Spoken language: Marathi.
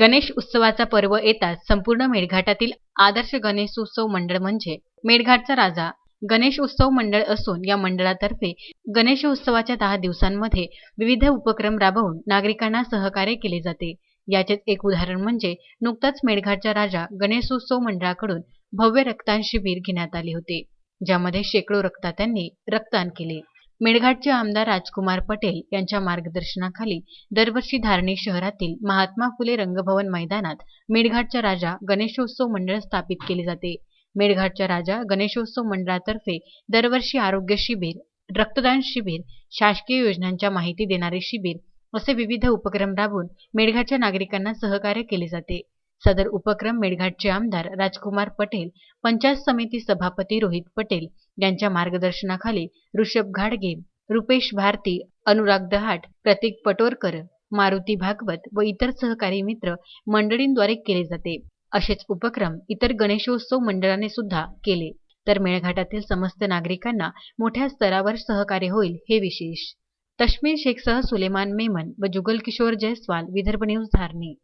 गणेश उत्सवाचा पर्व येताच संपूर्ण मेळघाटातील आदर्श गणेशोत्सव मंडळ म्हणजे मेळघाटचा राजा गणेश उत्सव मंडळ असून या मंडळातर्फे गणेशोत्सवाच्या दहा दिवसांमध्ये विविध उपक्रम राबवून नागरिकांना सहकार्य केले जाते. याचेच एक उदाहरण म्हणजे नुकताच मेळघाटच्या राजा गणेशोत्सव मंडळाकडून भव्य रक्तदान शिबिर घेण्यात आले होते ज्यामध्ये शेकडो रक्तात्यांनी रक्तदान केले. मेळघाटचे आमदार राजकुमार पटेल यांच्या मार्गदर्शनाखाली दरवर्षी धारणी शहरातील महात्मा फुले रंगभवन मैदानात मेळघाटच्या राजा गणेशोत्सव मंडळ स्थापित केले जाते. मेळघाटच्या राजा गणेशोत्सव मंडळातर्फे दरवर्षी आरोग्य शिबिर रक्तदान शिबिर शासकीय योजनांच्या माहिती देणारे शिबिर असे विविध उपक्रम राबवून मेळघाटच्या नागरिकांना सहकार्य केले जाते. सदर उपक्रम मेळघाटचे आमदार राजकुमार पटेल पंचायत समिती सभापती रोहित पटेल यांच्या मार्गदर्शनाखाली ऋषभ घाडगे रुपेश भारती अनुराग दहाट प्रतीक पटोरकर मारुती भागवत व इतर सहकारी मित्र मंडळींद्वारे केले जाते. असेच उपक्रम इतर गणेशोत्सव मंडळाने सुद्धा केले. तर मेळघाटातील समस्त नागरिकांना मोठ्या स्तरावर सहकार्य होईल हे विशेष. तश्मीर शेखसह सुलेमान मेमन व जुगल किशोर जयस्वाल विदर्भ न्यूज धारणी.